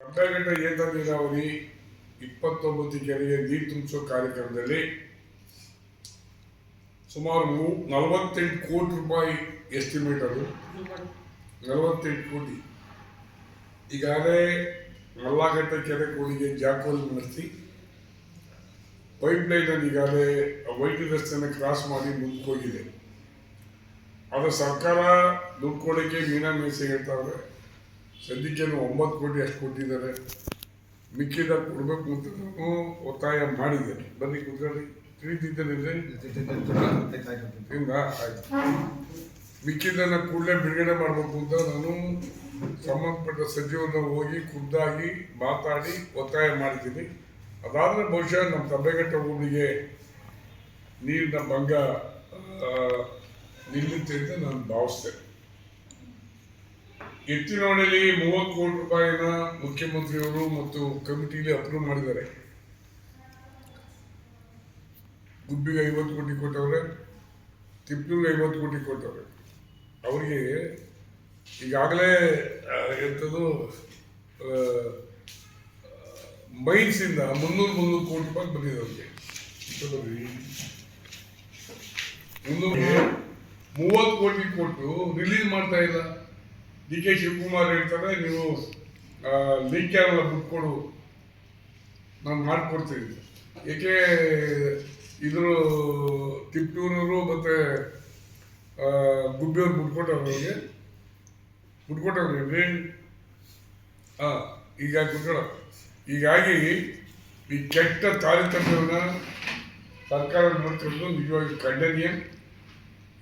ಕಬ್ಬೆಘಟ್ಟ ಏತ ನೀರಾವರಿ ಇಪ್ಪತ್ತೊಂಬತ್ತು ಕೆರೆಗೆ ನೀರು ತುಂಬಿಸೋ ಕಾರ್ಯಕ್ರಮದಲ್ಲಿ ಸುಮಾರು ಮೂ, ನಲವತ್ತೆಂಟು ಕೋಟಿ ರೂಪಾಯಿ ಎಸ್ಟಿಮೇಟ್ ಅದು. ನಲವತ್ತೆಂಟು ಕೋಟಿ. ಈಗಾಗಲೇ ನಲ್ಲಾಘಟ್ಟ ಕೆರೆ ಕೋಡಿಗೆ ಜಾಕೋಲ್ ನಡೆಸಿ ಪೈಪ್ ಲೈನ್ ಅಲ್ಲಿ ಈಗಾಗಲೇ ವೈಟ್ ರಸ್ತೆಯನ್ನು ಕ್ರಾಸ್ ಮಾಡಿ ಮುಂದಕ್ಕೆ ಹೋಗಿದೆ. ಅದು ಸರ್ಕಾರ ದುಡ್ಡು ಕೊಡೋಕ್ಕೆ ಮೀನಾ ಮೇಸೆ ಹೇಳ್ತಾವ್ರೆ ಸದ್ಯಕ್ಕೆ ಒಂಬತ್ತು ಕೋಟಿ ಅಷ್ಟು ಕೊಟ್ಟಿದ್ದಾರೆ. ಮಿಕ್ಕಿದ ಕೊಡಬೇಕು ಅಂತ ನಾನು ಒತ್ತಾಯ ಮಾಡಿದ್ದೇನೆ. ಬನ್ನಿ ಕುತ್ಕೊಳ್ಳಿ. ತಿಳಿದಿದ್ದೇನೆ ಆಯ್ತು. ಮಿಕ್ಕಿದ್ದನ್ನ ಕೂಡಲೇ ಬಿಡುಗಡೆ ಮಾಡಬೇಕು ಅಂತ ನಾನು ಸಂಬಂಧಪಟ್ಟ ಸಚಿವರನ್ನ ಹೋಗಿ ಖುದ್ದಾಗಿ ಮಾತಾಡಿ ಒತ್ತಾಯ ಮಾಡಿದ್ದೀನಿ. ಅದಾದ್ರೆ ಬಹುಶಃ ನಮ್ಮ ತಬ್ಬೆಘಟ್ಟ ಊರಿಗೆ ನೀರಿನ ಭಂಗ ನಿಲ್ಲುತ್ತೆ ಅಂತ ನಾನು ಭಾವಿಸ್ತೇನೆ. ಎತ್ತಿನೋಡಲ್ಲಿ ಮೂವತ್ತು ಕೋಟಿ ರೂಪಾಯಿನ ಮುಖ್ಯಮಂತ್ರಿಯವರು ಮತ್ತು ಕಮಿಟಿಲಿ ಅಪ್ರೂವ್ ಮಾಡಿದ್ದಾರೆ. ಗುಬ್ಬಿಗೆ ಐವತ್ತು ಕೋಟಿ ಕೊಟ್ಟವ್ರೆ ತಿಪ್ಪೂರಿಗೆ ಐವತ್ತು ಕೋಟಿ ಕೊಟ್ಟವ್ರೆ. ಅವರಿಗೆ ಈಗಾಗಲೇ ಎಂಥದ್ದು ಮೈನ್ಸಿಂದ ಮುನ್ನೂರು ಮುನ್ನೂರು ಕೋಟಿ ರೂಪಾಯಿ ಬಂದಿದೆ ಅವರಿಗೆ. ಮುನ್ನೂರು ಮೂವತ್ತು ಕೋಟಿ ಕೊಟ್ಟು ರಿಲೀಸ್ ಮಾಡ್ತಾ ಇಲ್ಲ. ಡಿ ಕೆ ಶಿವಕುಮಾರ್ ಹೇಳ್ತಾರೆ, ನೀವು ಲಿಂಕ್ ಯಾರಲ್ಲ ಬಿಟ್ಕೊಡು ನಾನು ಮಾಡಿಕೊಡ್ತೀನಿ ಏಕೆ, ಇದ್ರು ತಿಪ್ಟೂರವರು ಮತ್ತೆ ಗುಬ್ಬಿಯವ್ರು ಬಿಟ್ಕೊಟ್ಟವ್ರು ಅವ್ರಿಗೆ? ಬಿಟ್ಕೊಟ್ಟವ್ರಿ ಹಾಂ ಈಗ ಬಿಟ್ಕೊಳ ಹೀಗಾಗಿ ಈ ಕೆಟ್ಟ ತಾರತಮ್ಯವನ್ನು ಸರ್ಕಾರ ನೋಡ್ತಿರೋದು ನಿಜವಾಗಿ ಖಂಡನೀಯ.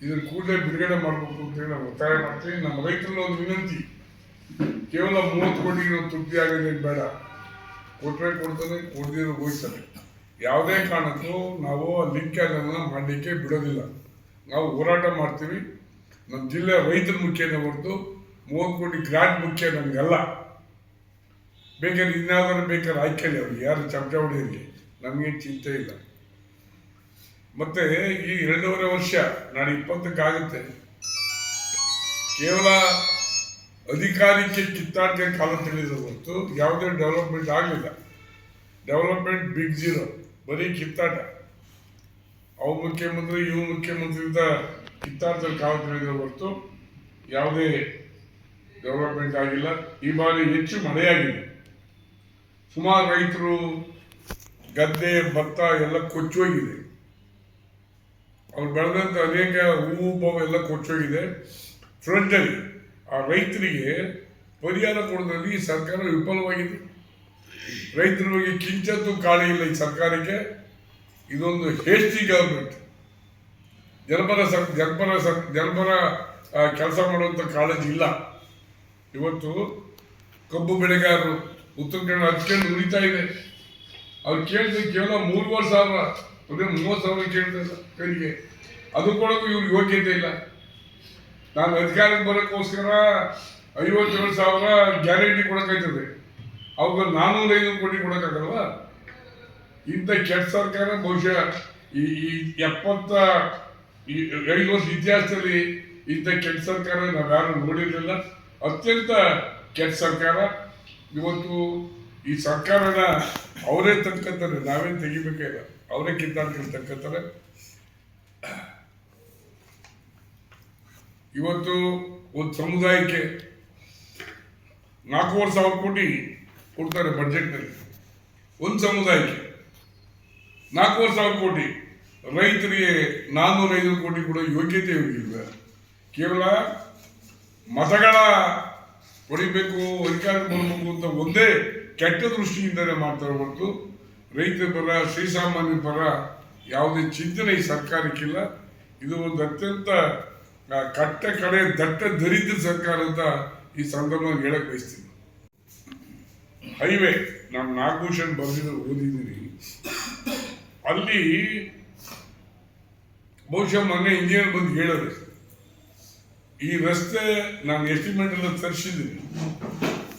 ಇದನ್ನು ಕೂಡಲೇ ಬಿಡುಗಡೆ ಮಾಡಬೇಕು ಅಂತೇಳಿ ನಾವು ಒತ್ತಾಯ ಮಾಡ್ತೀವಿ. ನಮ್ಮ ರೈತರಲ್ಲಿ ಒಂದು ವಿನಂತಿ. ಕೇವಲ ಮೂವತ್ತು ಕೋಟಿ ತೃಪ್ತಿ ಆಗಿದೆ ಅಂತ ಬೇಡ. ಕೊಟ್ಟರೆ ಕೊಡ್ತಾನೆ ಕೊಡದಿರೋ ಹೋಗ್ತಾನೆ ಯಾವುದೇ ಕಾರಣಕ್ಕೂ ನಾವು ಲಿಂಕ್ ಅದನ್ನು ಮಾಡಲಿಕ್ಕೆ ಬಿಡೋದಿಲ್ಲ. ನಾವು ಹೋರಾಟ ಮಾಡ್ತೀವಿ. ನಮ್ಮ ಜಿಲ್ಲೆ ರೈತರ ಮುಖ್ಯನೇ ಹೊರತು ಮೂವತ್ತು ಕೋಟಿ ಗ್ರಾಂಟ್ ಮುಖ್ಯ ನಮಗೆಲ್ಲ. ಬೇಕಾದ್ರೆ ಇನ್ನಾದರೂ ಬೇಕಾದ್ರೆ ಆಯ್ಕೆಲಿ ಅವ್ರಿಗೆ. ಯಾರು ಚಮಚ ಹೊಡೆಯಲಿ ನಮಗೆ ಚಿಂತೆ ಇಲ್ಲ. ಮತ್ತೆ ಈ ಎರಡೂವರೆ ವರ್ಷ ನಾನು ಇಪ್ಪತ್ತಕ್ಕಾಗುತ್ತೆ. ಕೇವಲ ಅಧಿಕಾರಕ್ಕೆ ಕಿತ್ತಾಟಕ್ಕೆ ಕಾಲ ತಿಳಿದ ಹೊರತು ಯಾವುದೇ ಡೆವಲಪ್ಮೆಂಟ್ ಆಗಲಿಲ್ಲ. ಡೆವಲಪ್ಮೆಂಟ್ ಬಿಗ್ ಜೀರೋ ಬರೀ ಕಿತ್ತಾಟ. ಅವು ಮುಖ್ಯಮಂತ್ರಿ, ಇವು ಮುಖ್ಯಮಂತ್ರಿ ಅಂತ ಕಿತ್ತಾಟದಲ್ಲಿ ಕಾಲ ತಿಳಿದ ಹೊರತು ಯಾವುದೇ ಡೆವಲಪ್ಮೆಂಟ್ ಆಗಿಲ್ಲ. ಈ ಬಾರಿ ಹೆಚ್ಚು ಮಳೆಯಾಗಿದೆ. ಸುಮಾರು ರೈತರು ಗದ್ದೆ, ಭತ್ತ ಎಲ್ಲ ಕೊಚ್ಚೋಗಿದೆ ಅವ್ರು ಬೆಳೆದಂಥ ಅನೇಕ ಹೂವು, ಬಾವು ಎಲ್ಲ ಕೊಚ್ಚೋಗಿದೆ. ಫ್ರಂಟಲ್ಲಿ ಆ ರೈತರಿಗೆ ಪರಿಹಾರ ಕೊಡೋದ್ರಲ್ಲಿ ಸರ್ಕಾರ ವಿಫಲವಾಗಿದೆ. ರೈತರ ಬಗ್ಗೆ ಕಿಂಚತ್ತು ಕಾಳಿ ಇಲ್ಲ ಈ ಸರ್ಕಾರಕ್ಕೆ. ಇದೊಂದು ಹೇಸ್ಟಿ ಗವರ್ಮೆಂಟ್ ಜನಪರ ಸರ್ ಜನಪರ ಸರ್ ಜನಪರ ಕೆಲಸ ಮಾಡುವಂಥ ಕಾಳಜಿ ಇಲ್ಲ. ಇವತ್ತು ಕಬ್ಬು ಬೆಳೆಗಾರರು ಉತ್ತರ ಕನ್ನಡ ಹಚ್ಕೊಂಡು ಉಳಿತಾ ಇದೆ ಅವ್ರು ಕೇಳಿದ್ರೆ ಕೇವಲ ಮೂರುವರೆ ಸಾವಿರ ಬರೀ ಮೂವತ್ತು ಸಾವಿರ ಕೇಳ್ತಾರೆ ಕೈಗೆ ಅದು ಕೊಡೋಕ್ಕೂ ಇವ್ರಿಗೆ ಯೋಗ್ಯತೆ ಇಲ್ಲ. ನಾನು ಅಧಿಕಾರಕ್ಕೆ ಬರೋಕ್ಕೋಸ್ಕರ ಐವತ್ತೇಳು ಸಾವಿರ ಗ್ಯಾರಂಟಿ ಕೊಡೋಕ್ಕಾಯ್ತದೆ. ಅವಾಗ ನಾನು ಐನೂರು ಕೋಟಿ ಕೊಡೋಕ್ಕಾಗಲ್ವಾ? ಇಂಥ ಕೆಟ್ಟ ಸರ್ಕಾರ ಬಹುಶಃ ಈ ಈ ಎಪ್ಪತ್ತ ಐದು ವರ್ಷ ಇತಿಹಾಸದಲ್ಲಿ ಇಂಥ ಕೆಟ್ಟ ಸರ್ಕಾರ ನಾವು ಯಾರು ನೋಡಿರಲಿಲ್ಲ. ಅತ್ಯಂತ ಕೆಟ್ಟ ಸರ್ಕಾರ. ಇವತ್ತು ಈ ಸರ್ಕಾರನ ಅವರೇ ತಡ್ಕೊತಾರೆ ನಾವೇನು ತೆಗಿಬೇಕಿಲ್ಲ ಅವರೇ ಕಿತ್ತಾಡ್ಕೊಂಡು ಇವತ್ತು ಒಂದು ಸಮುದಾಯಕ್ಕೆ ನಾಲ್ಕೂವರೆ ಸಾವಿರ ಕೋಟಿ ಕೊಡ್ತಾರೆ ಬಜೆಟ್ನಲ್ಲಿ ಒಂದು ಸಮುದಾಯಕ್ಕೆ ನಾಲ್ಕೂವರೆ ಸಾವಿರ ಕೋಟಿ. ರೈತರಿಗೆ ನಾನ್ನೂರ ಐನೂರು ಕೋಟಿ ಕೂಡ ಯೋಗ್ಯತೆ ಇವ್ರಿಗಿಲ್ಲ ಕೇವಲ ಮತಗಳ ಹೊಡಿಬೇಕು ಅಧಿಕಾರ ಬರಬೇಕು ಅಂತ ಒಂದೇ ಕೆಟ್ಟ ದೃಷ್ಟಿಯಿಂದಲೇ ಮಾಡ್ತಾರೆ ಹೊರತು ರೈತರ ಪರ ಶ್ರೀಸಾಮಾನ್ಯ ಪರ ಯಾವುದೇ ಚಿಂತನೆ ಈ ಸರ್ಕಾರಕ್ಕಿಲ್ಲ. ಇದು ಒಂದು ಅತ್ಯಂತ ಕಟ್ಟ ಕಡೆ, ದಟ್ಟ ದರಿದ್ರ ಸರ್ಕಾರ ಅಂತ ಈ ಸಂದರ್ಭದಲ್ಲಿ ಹೇಳಕ್ ಬಯಸ್ತೀನಿ. ಹೈವೇ, ನಾನು ನಾಗಭೂಷಣ್ ಬರೆದಿದ್ದು ಓದಿದ್ದೀನಿ. ಅಲ್ಲಿ ಬಹುಶಃ ಮೊನ್ನೆ ಇಂಜಿನಿಯರ್ ಬಂದು ಹೇಳಿದ್ರೆ ಈ ರಸ್ತೆ ನಾನು ಎಸ್ಟಿಮೇಟ್ ಎಲ್ಲ ತರಿಸಿದ್ದೀನಿ.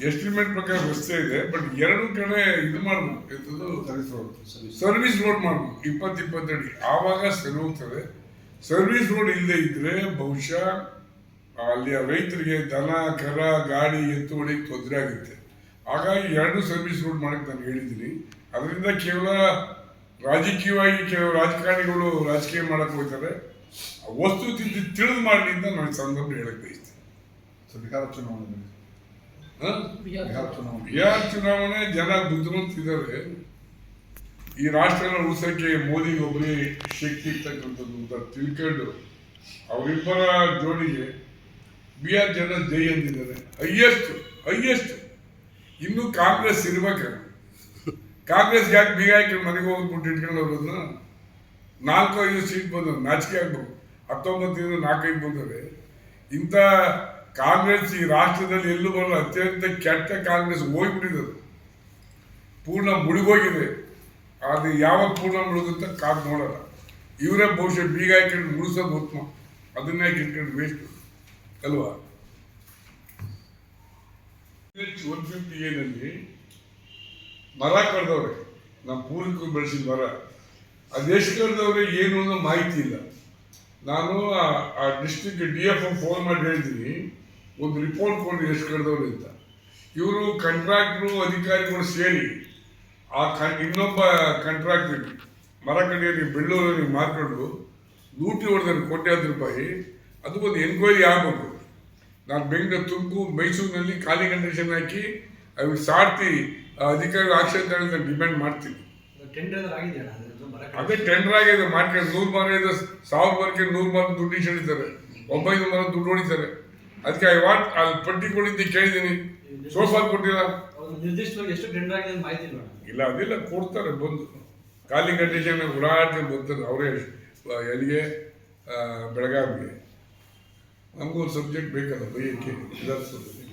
ಎಸ್ಟಿಮೇಟ್ ಪ್ರಕಾರ ರಸ್ತೆ ಇದೆ ಬಟ್ ಎರಡು ಕಡೆ ಇದು ಮಾಡಬೇಕು. ಸರ್ವಿಸ್ ರೋಡ್ ಸರ್ವಿಸ್ ರೋಡ್ ಮಾಡಬೇಕು. ಇಪ್ಪತ್ತು ಇಪ್ಪತ್ತಡಿ ಆವಾಗ ಸರಿ ಹೋಗ್ತದೆ. ಸರ್ವಿಸ್ ರೋಡ್ ಇಲ್ಲದೆ ಇದ್ರೆ ಬಹುಶಃ ಅಲ್ಲಿ ರೈತರಿಗೆ ದನ, ಕರ, ಗಾಡಿ ಎತ್ತು ಹೊಡಿಗೆ ತೊಂದರೆ ಆಗುತ್ತೆ. ಹಾಗಾಗಿ ಎರಡು ಸರ್ವಿಸ್ ರೋಡ್ ಮಾಡಕ್ಕೆ ನಾನು ಹೇಳಿದ್ದೀನಿ. ಅದರಿಂದ ಕೇವಲ ರಾಜಕೀಯವಾಗಿ ಕೆಲವು ರಾಜಕಾರಣಿಗಳು ರಾಜಕೀಯ ಮಾಡಕ್ಕೆ ಹೋಗ್ತಾರೆ. ವಸ್ತು ತಿಂದು ತಿಳಿದು ಮಾಡಲಿ ಅಂತ ನಾನು ಈ ಸಂದರ್ಭ ಹೇಳಕ್ ಬಯಸ್ತೀನಿ. ಬಿಹಾರ ಚುನಾವಣೆ. ಹ? ಬಿಹಾರ ಚುನಾವಣೆ. ಜನ ಬುದ್ಧಿವಂತಿದ್ದಾರೆ ಈ ರಾಷ್ಟ್ರನ ಉಳಿಸಕ್ಕೆ ಮೋದಿ ಒಬ್ಬರೇ ಶಕ್ತಿ ಇರ್ತಕ್ಕಂಥದ್ದು ಅಂತ ತಿಳ್ಕೊಂಡು ಅವರಿಬ್ಬರ ಜೋಡಿಗೆ ಬಿಹಾರ್ ಜನ ಜೈ ಅಂದಿದ್ದಾರೆ. Highest highest. ಇನ್ನು ಕಾಂಗ್ರೆಸ್ ಇರ್ಬೇಕು ಕಾಂಗ್ರೆಸ್ ಯಾಕೆ ಬೀಗ ಹಾಕೊಂಡು ಮನೆಗೆ ಹೋಗ್ಬಿಟ್ಟು ಇಟ್ಕೊಂಡು ಅವ್ರನ್ನ ನಾಲ್ಕು ಐದು ಸೀಟ್ ಬಂದವು ನಾಚಿಕೆ ಆಗ್ಬೇಕು. ಹತ್ತೊಂಬತ್ತರಿಂದ ನಾಲ್ಕೈದು ಬಂದರೆ ಇಂಥ ಕಾಂಗ್ರೆಸ್ ಈ ರಾಷ್ಟ್ರದಲ್ಲಿ ಎಲ್ಲೂ ಬರಲ್ಲ, ಅತ್ಯಂತ ಕೆಟ್ಟ ಕಾಂಗ್ರೆಸ್ ಹೋಗ್ಬಿಟ್ಟಿದೆ ಪೂರ್ಣ ಮುಳುಗೋಗಿದೆ. ಅದು ಯಾವಾಗ ಪೂರ್ಣ ಮುಳುಗುತ್ತ ಕಾದ್ ನೋಡಲ್ಲ. ಇವರೇ ಬಹುಶಃ ಬೀಗ ಹಾಕೊಂಡು ಮುಳುಸೋದು ಉತ್ತಮ. ಅದನ್ನೇ ಇಟ್ಕೊಂಡು ವೇಸ್ಟ್ ಅಲ್ವಾ? ಒನ್ ಫಿಫ್ಟಿ ಏನಲ್ಲಿ ಮರ ಕಡ್ದವ್ರೆ. ನಮ್ಮ ಪೂರ್ವಿಕರು ಬೆಳೆಸಿದ ಮರ. ಅದೆಷ್ಟು ಕಡ್ದವ್ರೆ ಏನು ಅನ್ನೋ ಮಾಹಿತಿ ಇಲ್ಲ. ನಾನು ಆ- ಡಿಸ್ಟಿಕ್ ಡಿ ಎಫ್ ಫೋನ್ ಮಾಡಿ ಹೇಳ್ತೀನಿ ಒಂದು ರಿಪೋರ್ಟ್ ಕೊಡಿ ಎಷ್ಟು ಕಡ್ದವ್ರೆ ಅಂತ. ಇವರು ಕಂಟ್ರಾಕ್ಟ್ರು ಅಧಿಕಾರಿಗಳು ಸೇರಿ, ಆ ಕ ಇನ್ನೊಬ್ಬ ಕಂಟ್ರಾಕ್ಟ್ರಿ ಮರ ಕಡಿಯಲ್ಲಿ ಬೆಳ್ಳೂರಲ್ಲಿ ಮಾರ್ಕೊಂಡು ಲೂಟಿ ಹೊಡೆದ್ರೆ ಹತ್ತು ರೂಪಾಯಿ ಅದಕ್ಕೊಂದು ಎನ್ಕ್ವೈರಿ ಆಗಬೇಕು. ನಾನು ಬೆಂಗಳೂರು, ತುಮಕೂರು, ಮೈಸೂರಿನಲ್ಲಿ ಖಾಲಿ ಕಂಡೀಷನ್ ಹಾಕಿ ಅವ್ರಿಗೆ ಸಾರ್ತಿ ಅಧಿಕಾರಿಗಳು ಆಕ್ಷನ್ ಡಿಮ್ಯಾಂಡ್ ಮಾಡ್ತೀನಿ. ಟೆಂಡರ್ ಏನಾದ್ರು ಅದೇ ಟೆಂಡರ್ ಆಗಿದೆ ಮಾರ್ಕೆಟ್ ನೂರು ಮರ ಇದೆ ಸಾವಿರ ಮರಕ್ಕೆ ನೂರು ಮರ ದುಡ್ಡು ಇಟ್ಟಿದ್ದಾರೆ ಒಂಬೈನೂರು ಮರ ದುಡ್ಡು ಹೊಡಿತಾರೆ ಅದಕ್ಕೆ ಐ ವಾಟ್ ಅಲ್ಲಿ ಪಟ್ಟಿ ಕೊಡಿದ್ದು ಕೇಳಿದ್ದೀನಿ. ಸೋಫಾ ಕೊಟ್ಟಿಲ್ಲ. ನಿರ್ದಿಷ್ಟವಾಗಿ ಎಷ್ಟು ಟೆಂಡರ್ ಆಗಿದೆ ಮಾಹಿತಿ ಇಲ್ಲ. ಅದೆಲ್ಲ ಕೊಡ್ತಾರೆ ಬಂದು. ಖಾಲಿ ಜನ ಉಡಾಟೆ ಬರ್ತಾರೆ ಅವರೇ ಎಲ್ಲಿಗೆ? ಬೆಳಗಾವಿಗೆ. ನಮಗೂ ಒಂದು ಸಬ್ಜೆಕ್ಟ್ ಬೇಕಲ್ಲ ಬೈಯಕ್ಕೆ ವಿಧಾನಸೌಧದಲ್ಲಿ